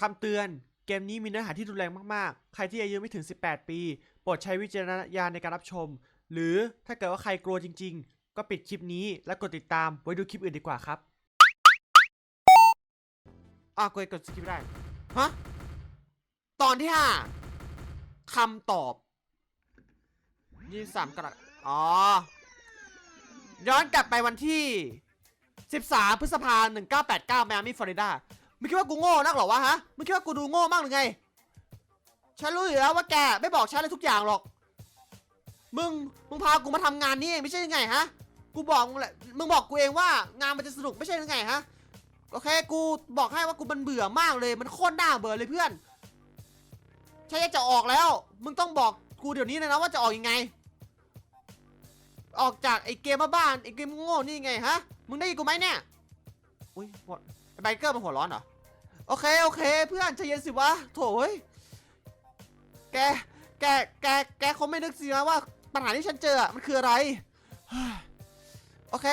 คำเตือน เกมนี้มีเนื้อหาที่รุนแรงมากๆ ใครที่อายุไม่ถึง 18 ปี โปรดใช้วิจารณญาณในการรับชม หรือถ้าเกิดว่าใครกลัวจริง ๆ ก็ปิดคลิปนี้และกดติดตามไว้ดูคลิปอื่นดีกว่าครับอะกดกดสกิปได้ ฮะ ตอนที่ห้าคำตอบยี่สามกรกฎอ๋อ ย้อนกลับไปวันที่ 13 พฤษภาคม1989แมอามี่ ฟลอริดา มึงคิดว่ากูโง่นักเหรอวะฮะมึงคิดว่ากูดูโง่มากหรือไง ฉันรู้อยู่แล้วว่าแกไม่บอกฉันเลยทุกอย่างหรอก มึงมึงพากูมาทำงานนี้เองไม่ใช่ยังไงฮะ กูบอกมึงแหละมึงบอกกูเองว่างานมันจะสนุกไม่ใช่ยังไงฮะโอเคกูบอกให้ว่ากูมันเบื่อมากเลย มันโคตรน่าเบื่อเลยเพื่อนฉันจะออกแล้ว มึงต้องบอกกูเดี๋ยวนี้เลยนะว่าจะออกยังไง ออกจากไอ้เกมบ้านไอ้เกมโง่นี่ไงฮะ มึงได้ยินกูไหมเนี่ย อุ้ยไอ้ไบเกอร์มันหัวร้อนเหรอ โอเคโอเค เพื่อนใจเย็นสิวะโถเฮ้ยแกแกแกแกคงไม่นึกสินะว่าปัญหาที่ฉันเจออะมันคืออะไรโอเค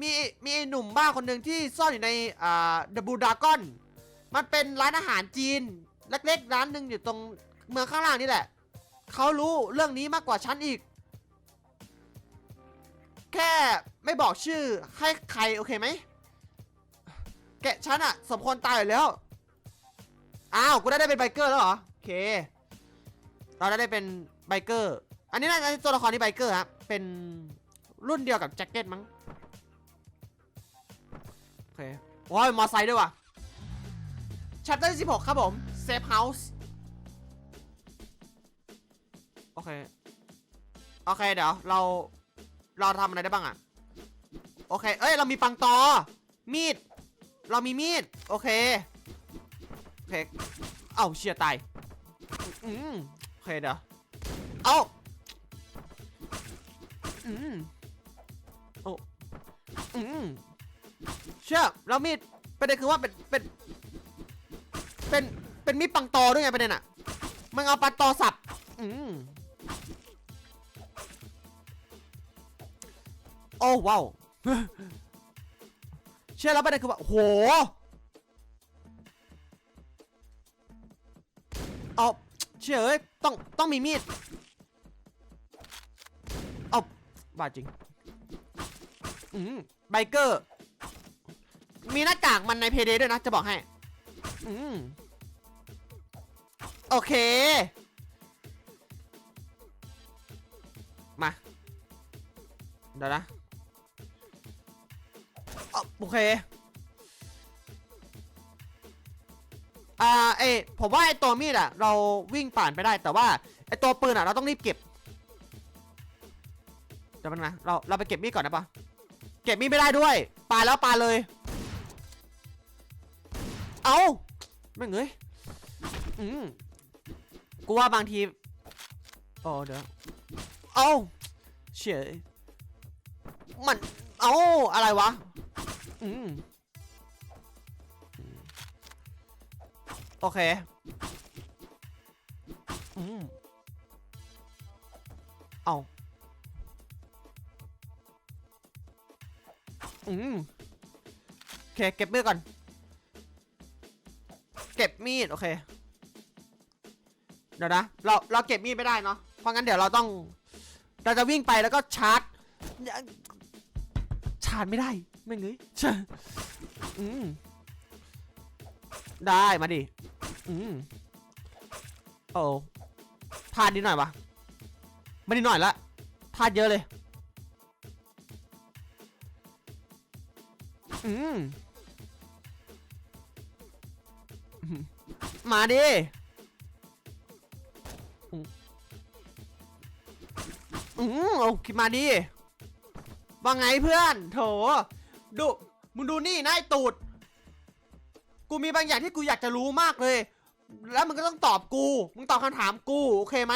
มีมีไอหนุ่มบ้าคนหนึ่งที่ซ่อนอยู่ในอ่าเดบูดากอนมันเป็นร้านอาหารจีน เล็กๆ ร้านหนึ่งอยู่ตรงเมืองข้างล่างนี่แหละเขารู้เรื่องนี้มากกว่าฉันอีก แค่ไม่บอกชื่อให้ใครโอเคไหมแกฉันอะสมควรตายอยู่แล้ว อ้าวกูได้ได้เป็นไบเกอร์แล้วเหรอโอเค เราได้ได้เป็นไบเกอร์ อันนี้น่าจะตัวละครที่ไบเกอร์ครับเป็นรุ่นเดียวกับแจ็คเก็ตมั้งโอเคโอ้ยมอไซค์ด้วยว่ะ chapter 16ครับผม safe house โอเค โอเคเดี๋ยวเราเราทำอะไรได้บ้างอะโอเค เอ้ย เรามีปังตอ มีด เรามีมีด โอเค โอเคเอ้าเชียตาย อืมโอเคเดี๋ยว เอ้า อืมโอ้อืมเชื่อเรามีดประเด็นคือว่าเป็น เป็น เป็น เป็นมีดปังตอด้วยไงประเด็นอะมันเอาปังตอสับ อืมโอ้ว้าวเชื่อแล้วประเด็นคือว่าโห เอาเชื่อเอ้ยต้องต้องมีมีดเอาบาดจริงอืมไบเกอร์ มีหน้ากากมันในเพเดด้วยนะ จะบอกให้ อืมโอเค มา เดี๋ยวนะอะโอเค อ่าเอยผมว่าไอตัวมีดอะเราวิ่งผ่านไปได้แต่ว่าไอตัวปืนอะเราต้องรีบเก็บเดี๋ยวมันนะเราเราไปเก็บมีดก่อนนะปะเก็บมีดไม่ได้ด้วยปาแล้วปาเลย เอาไม่เงยอืมกูว่าบางทีโอ้เดี๋ยวเอาเฉยมันเอาอะไรวะ อืม โอเคอืมเอาอืมโอเค เก็บมีดก่อน เก็บมีด โอเค เดี๋ยวนะ เรา เราเก็บมีดไม่ได้เนาะ เพราะงั้นเดี๋ยวเราต้อง เราจะวิ่งไปแล้วก็ชาร์จ ชาร์จไม่ได้ ไม่เงยชาอืมได้ มาดิ อืมโอ้พลาดนิดหน่อยวะไม่นิดหน่อยละพลาดเยอะเลย อืมอืมาดิอืมอืมโอเคมาดิว่าไงเพื่อน โถดูมึงดูนี่นายตูด กูมีบางอย่างที่กูอยากจะรู้มากเลย แล้วมึงก็ต้องตอบกู มึงตอบคำถามกู โอเคไหม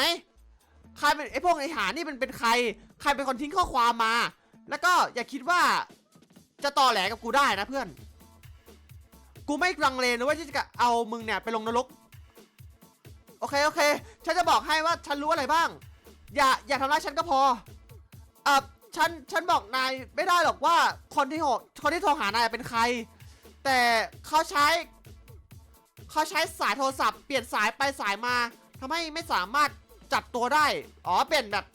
ใครเป็นไอ้พวกไอ้หานี่มันเป็นใคร ใครเป็นคนทิ้งข้อความมา แล้วก็อย่าคิดว่า จะต่อแหลกับกูได้นะเพื่อน กูไม่ลังเลนะว่าที่จะเอามึงเนี่ยไปลงนรก โอเคโอเค ฉันจะบอกให้ว่าฉันรู้อะไรบ้าง อย่าอย่าทำร้ายฉันก็พอเอ่อฉันฉันบอกนายไม่ได้หรอกว่าคนที่โหคนที่โทรหานายเป็นใคร แต่เขาใช้ เขาใช้สายโทรศัพท์เปลี่ยนสายไปสายมาทำให้ไม่สามารถจับตัวได้ อ๋อ เปลี่ยนแบบ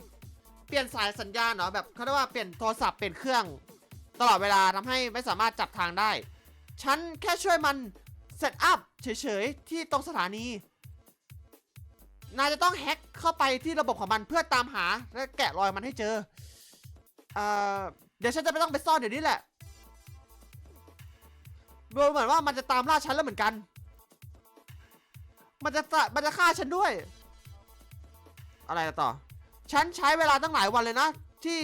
เปลี่ยนสายสัญญาณเหรอแบบเขาเรียกว่าเปลี่ยนโทรศัพท์เปลี่ยนเครื่อง ตลอดเวลาทำให้ไม่สามารถจับทางได้ ฉันแค่ช่วยมันเซตอัพเฉยๆ ที่ตรงสถานี นายจะต้องแฮ็กเข้าไปที่ระบบของมันเพื่อตามหาและแกะรอยมันให้เจอ เอ่อ เดี๋ยวฉันจะไม่ต้องไปซ่อนเดี๋ยวนี้แหละ ดูเหมือนว่ามันจะตามล่าฉันแล้วเหมือนกัน มันจะมันจะฆ่าฉันด้วย อะไรต่อ ฉันใช้เวลาตั้งหลายวันเลยนะ ที่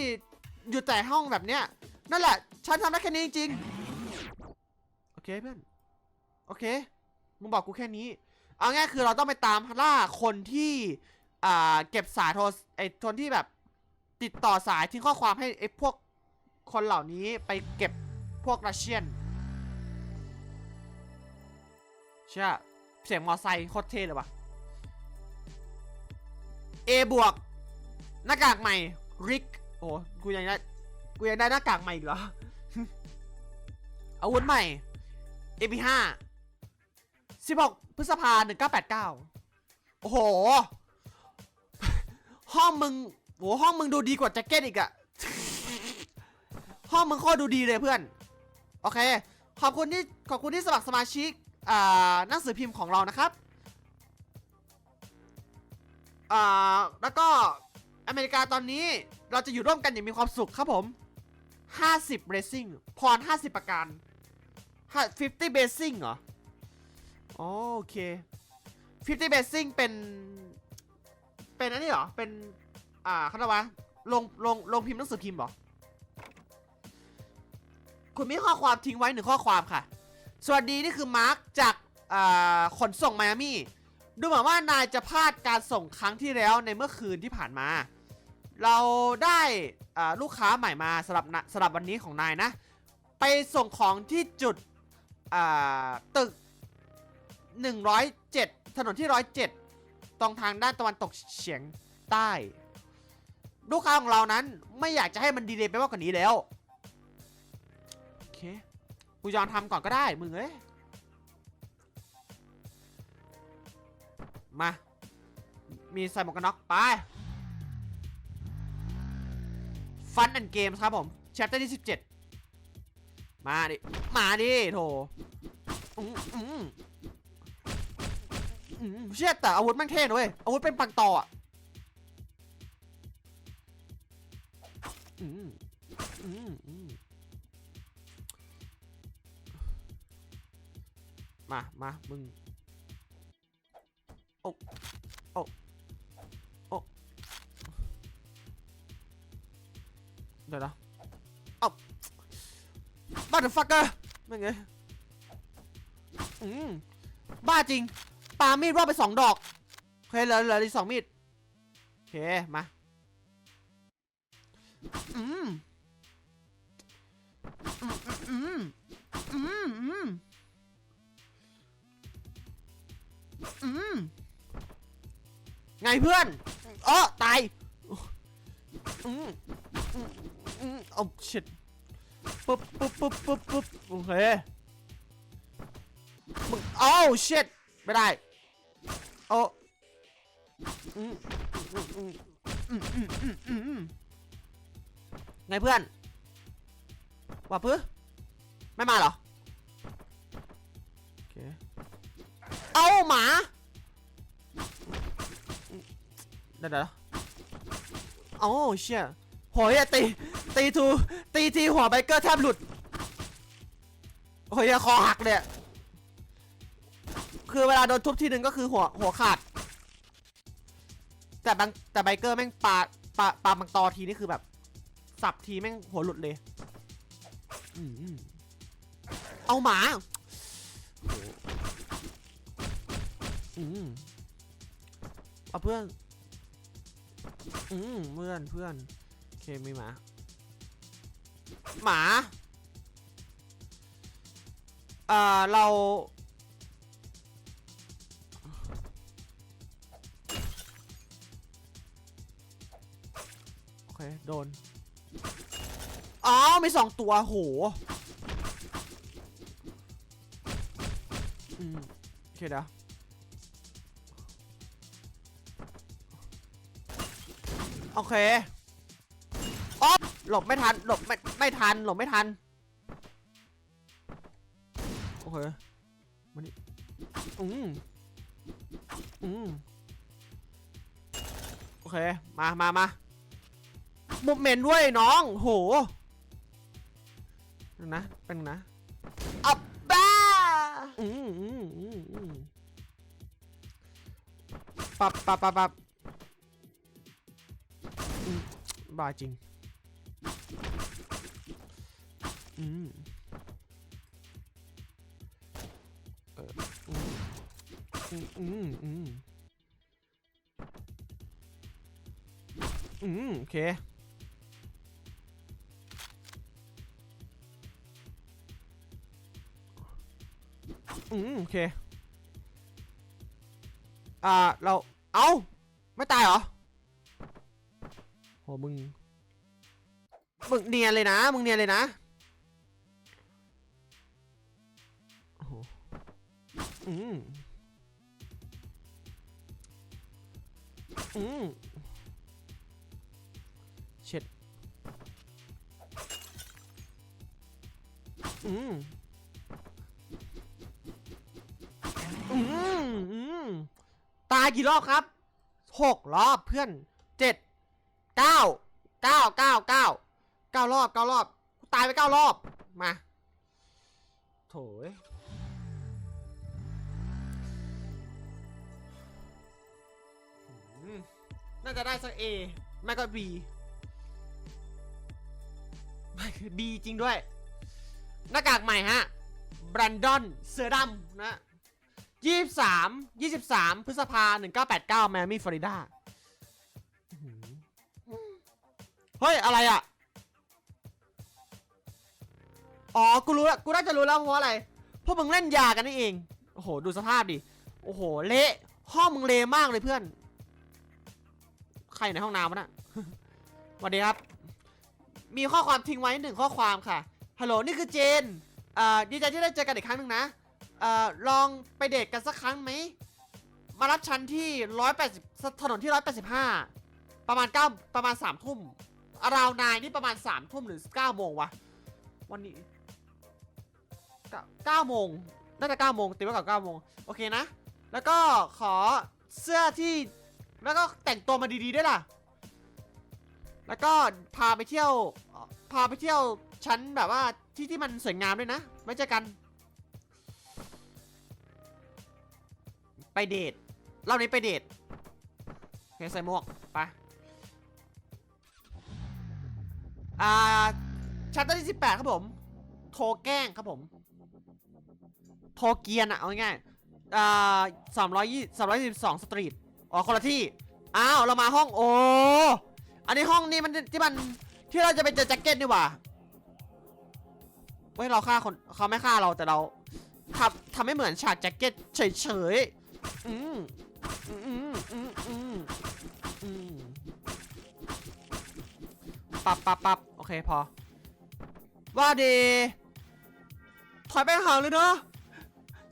อยู่แต่ห้องแบบเนี้ย นั่นแหละ ฉันทำได้แค่นี้จริงๆโอเคเพื่อน โอเค มึงบอกกูแค่นี้ เอาง่ายคือเราต้องไปตามล่าคนที่ อ่า เก็บสายโทรไอ้คนที่แบบ ติดต่อสายทิ้งข้อความให้ไอ้พวกคนเหล่านี้ไปเก็บพวกรัสเซียน เชื่อเสียงมอไซค์โคตรเท่เลยวะ A บวกหน้ากากใหม่ริกโอ้กูยังได้กูยังได้หน้ากากใหม่อีกเหรออาวุธใหม่ AP5 16พฤษภา1989 โอ้โห ห้องมึงโหห้องมึงดูดีกว่าแจ็คเก็ตอีกอะห้องมึงโคตรดูดีเลยเพื่อน โอเค ขอบคุณที่ขอบคุณที่สมัครสมาชิก หนังสือพิมพ์ของเรานะครับแล้วก็อเมริกาตอนนี้เราจะอยู่ร่วมกันอย่างมีความสุขครับผม 50 racing พร 50 ประการห้า50 basing เหรอ โอเค 50 basing เป็น เป็นอันนี้เหรอ เป็น อ่าเขาเรียกว่าลง ลง ลงพิมพ์หนังสือพิมพ์เหรอ คุณมีข้อความทิ้งไว้หนึ่งข้อความค่ะ สวัสดีนี่คือมาร์คจากขนส่งไมอามี่ดูเหมือนว่านายจะพลาดการส่งครั้งที่แล้วในเมื่อคืนที่ผ่านมา เราได้ลูกค้าใหม่มาสำหรับสำหรับวันนี้ของนายนะ ไปส่งของที่จุดอ่าตึก 107 ถนนที่ 107 ตรงทางด้านตะวันตกเฉียงใต้ ลูกค้าของเรานั้นไม่อยากจะให้มันดีเลยไปมากกว่านี้แล้ว ยอมทำก่อนก็ได้ มึงเอ้ย มา มีใส่หมวกกันน็อกไป ฟันแอนเกมครับผม แชปเตอร์ที่ 17 มาดิ มาดิโถอืมเชี่ยแต่อาวุธแม่งเท่นะเว้ย อาวุธเป็นปังต่ออะ มา มา มึง โอ้ โอ้ โอ้ เดี๋ยวนะเอ้าบ้าเดอะฟักเกอร์ไม่ไงอืมบ้าจริง ปามีดรอบไปสองดอกโอเคเหลือเหลืออีกสองมีดโอเค มา อืม อืม อืม อืม อืมไงเพื่อนอ๋อตายอืมอืมอืมเอาชิดปุ๊บปุ๊บปุ๊บปุ๊บปุ๊บโอเคมึงเอาชิดไม่ได้โอ้อืมอืมอืมอืมอืมอืมอืมอืมไงเพื่อนว่าเพื่อไม่มาเหรอ หมาเดี๋ยวเดี๋ยวโอ้เชี่ยโหยอะตี ตีทู ตีทีหัวไบเกอร์แทบหลุดโหยอะคอหักเลยอะคือเวลาโดนทุบทีหนึ่งก็คือหัวหัวขาด แต่บางแต่ไบเกอร์แม่งปาปาปาบังตอทีนี่คือแบบ สับทีแม่งหัวหลุดเลยอืมอืมเอาหมา อืมเอาเพื่อน อืมเพื่อนเพื่อนโอเคมีหมา หมา อ่า เรา โอเค โดน อ๋อ มีสองตัว โห อืมโอเคเคเดี๋ยว โอเคอ๊อฟหลบไม่ทัน หลบไม่ไม่ทัน หลบไม่ทัน โอเคมานี่อืมอืมโอเค มามามามุมเมนด้วยน้อง โหนะเป็นนะอับบ้าอืมอืมอืมอืมปับปับปับปับ บ้าจริง อืมเอออืมอืมอืมอืมโอเคอืมโอเค อ่า เรา เอ้า ไม่ตายเหรอ โหมึง มึงเนียนเลยนะ มึงเนียนเลยนะโอ้โหอืมอืมเช็ดอืมอืมอืมตายกี่รอบครับหกรอบเพื่อนเจ็ดเก้า เก้าเก้าเก้าเก้ารอบเก้ารอบกูตายไปเก้ารอบมาโถยอืมน่าจะได้สัก A ไม่ก็ B ไม่คือ B จริงด้วย หน้ากากใหม่ฮะแบรนดอนเสือดำนะยี่สิบสามยี่สิบสามพฤษภาหนึ่งเก้าแปดเก้าแมมี่ฟลอริดา เฮ้ย อะไรอะ อ๋อ กูรู้แล้วกูน่าจะรู้แล้วเพราะอะไร เพวกมึงเล่นยากันนี่เอง โอ้โห ดูสภาพดิ โอ้โห เละ ห้องมึงเละมากเลยเพื่อน ใครในห้องน้ำวะน่ะสวัสดีครับ มีข้อความทิ้งไว้หนึ่งข้อความค่ะ ฮัลโหล นี่คือเจนอ่าดีใจที่ได้เจอกันอีกครั้งหนึ่งนะ เอ่อ ลองไปเดทกันสักครั้งไหม มารับฉันที่ 180 ถนนที่ 185 ประมาณ9ประมาณ3ทุ่ม ราว นายนี่ประมาณ3ทุ่มหรือ9โมงวะ วันนี้9 9โมงน่าจะ9โมงตีไว้ก่อน9โมงโอเคนะ แล้วก็ขอเสื้อที่ แล้วก็แต่งตัวมาดีๆด้วยล่ะ แล้วก็พาไปเที่ยว พาไปเที่ยวชั้นแบบว่าที่ที่มันสวยงามด้วยนะ ไว้เจอกัน ไปเดทรอบนี้ไปเดทโอเคใส่หมวก ไป อ่าชัตเตอร์ที่ 18 ครับผม โทรแกล้งครับผม โทรเกียนอะเอาง่ายๆอ่าสามร้อยยี่สามร้อยสิบสองสตรีท อ๋อคนละที่ อ้าว เรามาห้องโอ อันนี้ห้องนี้มันที่มันที่เราจะไปเจอแจ็คเก็ตนี่หว่าเว้ยเราฆ่าคนเขาไม่ฆ่าเราแต่เราทำทำให้เหมือนฉากแจ็คเก็ตเฉยๆอืมอืมอืมอืมอืมปับปับปับ เคพอ ว่าดี ถอยไปห่างเลยเนาะ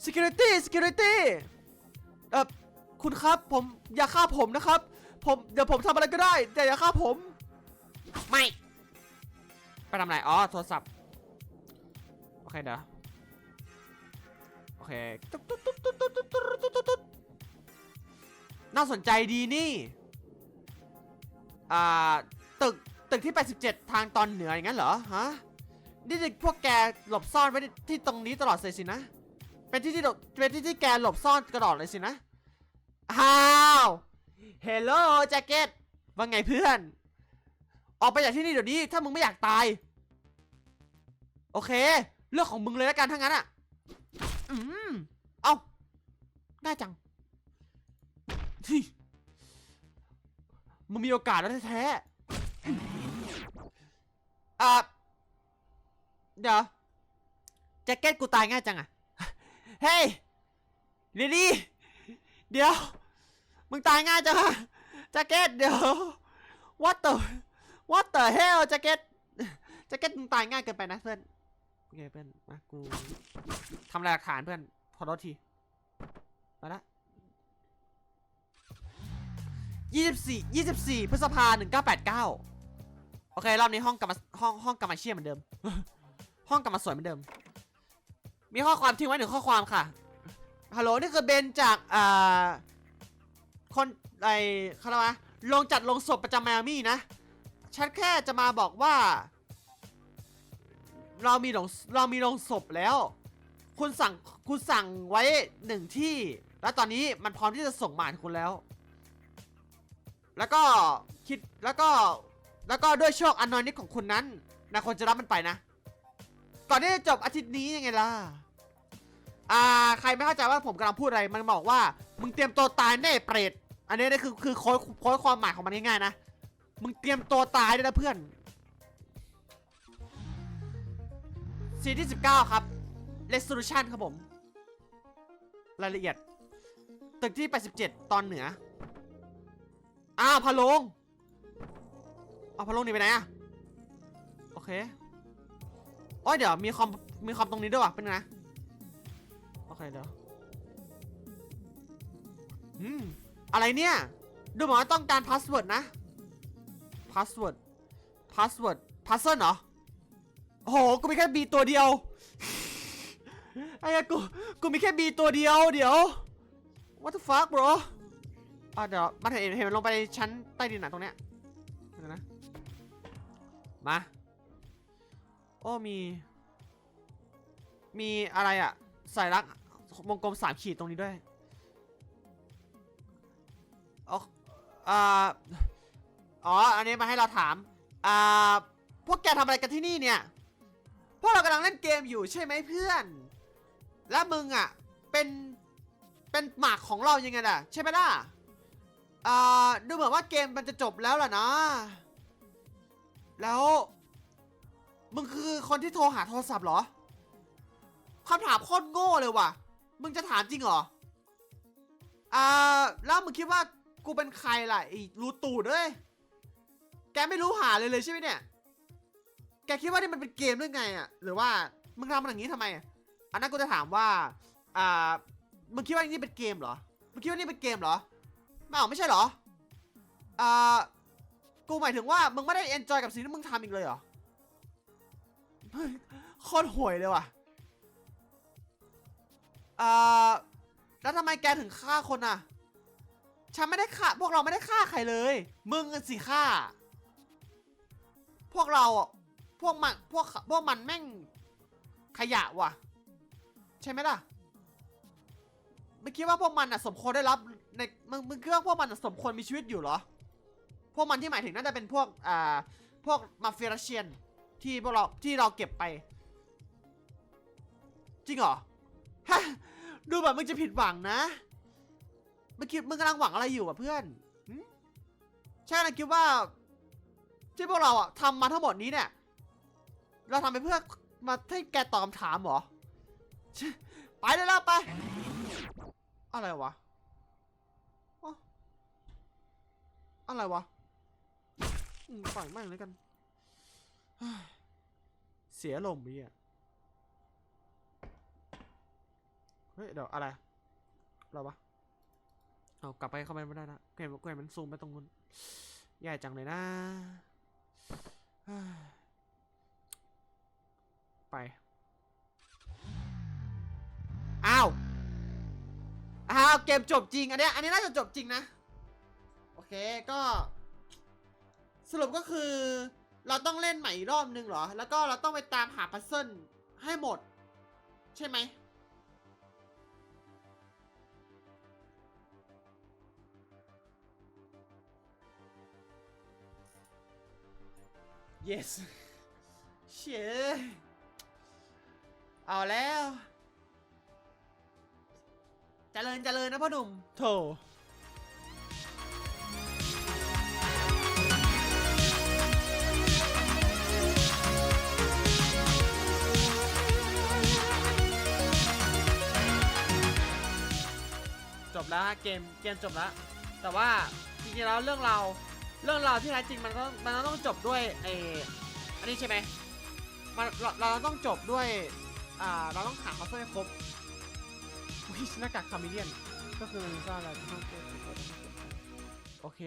security security เออคุณครับผมอย่าฆ่าผมนะครับ ผมเดี๋ยวผมทำอะไรก็ได้ แต่อย่าฆ่าผม ไม่ไปทำอะไรอ๋อโทรศัพท์ โอเคเดี๋ยวโอเคตุ๊ดตุ๊ดตุ๊ดตุ๊ดตุ๊ดตุ๊ดตุ๊ดตุ๊ดตุ๊ดน่าสนใจดีนี่ อ่า ตึก ตึกที่ 87 ทางตอนเหนืออย่างนั้นเหรอฮะนี่พวกแกหลบซ่อนไว้ที่ตรงนี้ตลอดเลยสินะ เป็นที่ที่เป็นที่ที่แกหลบซ่อนตลอดเลยสินะอ้าวเฮลโลแจ็คเก็ตว่าไงเพื่อน ออกไปจากที่นี่เดี๋ยวนี้ ถ้ามึงไม่อยากตาย โอเค เรื่องของมึงเลยแล้วกันทั้างนั้นอะ อืม เอาได้จังที่มึงมีโอกาสแล้วแท้ๆ อะเดี๋ยวแจ็คเก็ตกูตายง่ายจังอะเฮ้ยลิลลี่เดี๋ยว มึงตายง่ายจังอะแจ็คเก็ตเดี๋ยว what the what the hell แจ็คเก็ตแจ็คเก็ตมึงตายง่ายเกินไปนะเพื่อนโอเคเพื่อนมากูทำลายหลักฐานเพื่อนขอโทษทีมาละยี่สิบสี่ยี่สิบสี่พฤษภาหนึ่งเก้าแปดเก้า โอเครอบนี้ห้องกลับมาห้องห้องกลับมาเชี่ยเหมือนเดิม ห้องกลับมาสวยเหมือนเดิม มีข้อความทิ้งไว้หนึ่งข้อความค่ะฮัลโหลนี่คือเบนจากอ่าคนไอเขาเรียกว่าลงจัดลงศพประจำไมอามี่นะฉันแค่จะมาบอกว่า เรามีลงเรามีลงศพแล้ว คุณสั่งคุณสั่งไว้หนึ่งที่ แล้วตอนนี้มันพร้อมที่จะส่งมาให้คุณแล้ว แล้วก็คิดแล้วก็ แล้วก็ด้วยโชคอันน้อยนิดของคุณนั้นนะคนจะรับมันไปนะ ก่อนที่จะจบอาทิตย์นี้ยังไงล่ะ อ่า ใครไม่เข้าใจว่าผมกำลังพูดอะไร มันบอกว่า มึงเตรียมตัวตายแน่เปรต อันนี้นี่คือคือโค้ดโค้ดความหมายของมันง่ายๆนะ มึงเตรียมตัวตายด้วยนะเพื่อนซีที่19 ครับ resolution ครับผม รายละเอียด ตึกที่ 87 ตอนเหนือ อ้าวพะโลง เอาพะโลงหนี่ไปไหนอะโอเคโอ้ยเดี๋ยวมีคอมมีคอมตรงนี้ด้วยวะเป็นไงนะโอเคเดี๋ยวอืมอะไรเนี่ย ดูเหมือนว่าต้องการพาสเวิร์ดนะพาสเวิร์ดพาสเวิร์ดพาสเซิลเหรอโอ้โหกูมีแค่บีตัวเดียวไอ้ยกูกูมีแค่บีตัวเดียวเดี๋ยว what the fuck bro อะเดี๋ยวมาเห็นเห็นมันลงไปชั้นใต้ดินหนะตรงเนี้ย มาโอ้มี มีอะไรอะสัญลักวงกลมสามขีดตรงนี้ด้วยอ๋ออ่าอ๋อ อันนี้มาให้เราถาม อ่า พวกแกทำอะไรกันที่นี่เนี่ย พวกเรากำลังเล่นเกมอยู่ใช่ไหมเพื่อน แล้วมึงอะ เป็น เป็นหมากของเรายังไงล่ะ ใช่ไหมล่ะ อ่า ดูเหมือนว่าเกมมันจะจบแล้วล่ะนะ แล้ว มึงคือคนที่โทรหาโทรศัพท์เหรอคำถามโคตรโง่เลยว่ะ มึงจะถามจริงเหรอ อ่า แล้วมึงคิดว่ากูเป็นใครล่ะไอ้รู้ตูดเอ้ย แกไม่รู้หาเลยเลยใช่ไหมเนี่ย แกคิดว่านี่มันเป็นเกมหรือไงอะ หรือว่ามึงทำมันอย่างนี้ทำไมอะอันนั้นกูจะถามว่า อ่า มึงคิดว่านี่เป็นเกมเหรอ มึงคิดว่านี่เป็นเกมเหรอไม่เอาไม่ใช่เหรอ อ่า กูหมายถึงว่ามึงไม่ได้เอนจอยกับสิ่งที่มึงทำอีกเลยเหรอโคตรห่วยเลยว่ะอ่าแล้วทำไมแกถึงฆ่าคนอะ ฉันไม่ได้ฆ่า พวกเราไม่ได้ฆ่าใครเลย มึงสิฆ่า พวกเรา พวกมัน พวก พวกมันแม่งขยะว่ะ ใช่ไหมล่ะ ไม่คิดว่าพวกมันอะ สมควรได้รับในมึงมึงคิดว่าพวกมันอะสมควรมีชีวิตอยู่เหรอ พวกมันที่หมายถึงน่าจะเป็นพวกอ่าพวกมาเฟียรัสเชียนที่พวกเราที่เราเก็บไป จริงเหรอฮะดูแบบมึงจะผิดหวังนะมึงคิดมึงกำลังหวังอะไรอยู่อะเพื่อนใช่นะคิดว่า ที่พวกเราอะทำมาทั้งหมดนี้เนี่ย เราทำไปเพื่อมาให้แกตอบคำถามเหรอไปได้แล้วไป อะไรวะ อะไรวะ ปล่อยแม่งเลยกัน เสียลมณ์อีอะเฮ้ยเดี๋ยวอะไรอะไรวะเอากลับไปเข้าไปไม่ได้นะเกมเกมมันซูมไปตรงนู้นใหญ่จังเลยนะ ไป อ้าว อ้าว เกมจบจริง อันเนี้ย อันนี้น่าจะจบจริงนะ โอเค ก็ สรุปก็คือ เราต้องเล่นใหม่อีกรอบนึงเหรอ แล้วก็เราต้องไปตามหาพัซเซิลให้หมด ใช่ไหม yes เชี่ยเอาแล้วเจริญเจริญนะพ่อหนุ่มโถ จบแล้วฮะเกมเกมจบแล้ว แต่ว่าจริงๆแล้วเรื่องราวเรื่องราวที่แท้จริงมันต้องมันต้องจบด้วยไออันนี้ใช่ไหมมันเราเราต้องจบด้วยอ่าเราต้องหาคอสเซอร์ให้ครบวิชนากากคามิเลียนก็คือมันซ่อนอะไรโอเค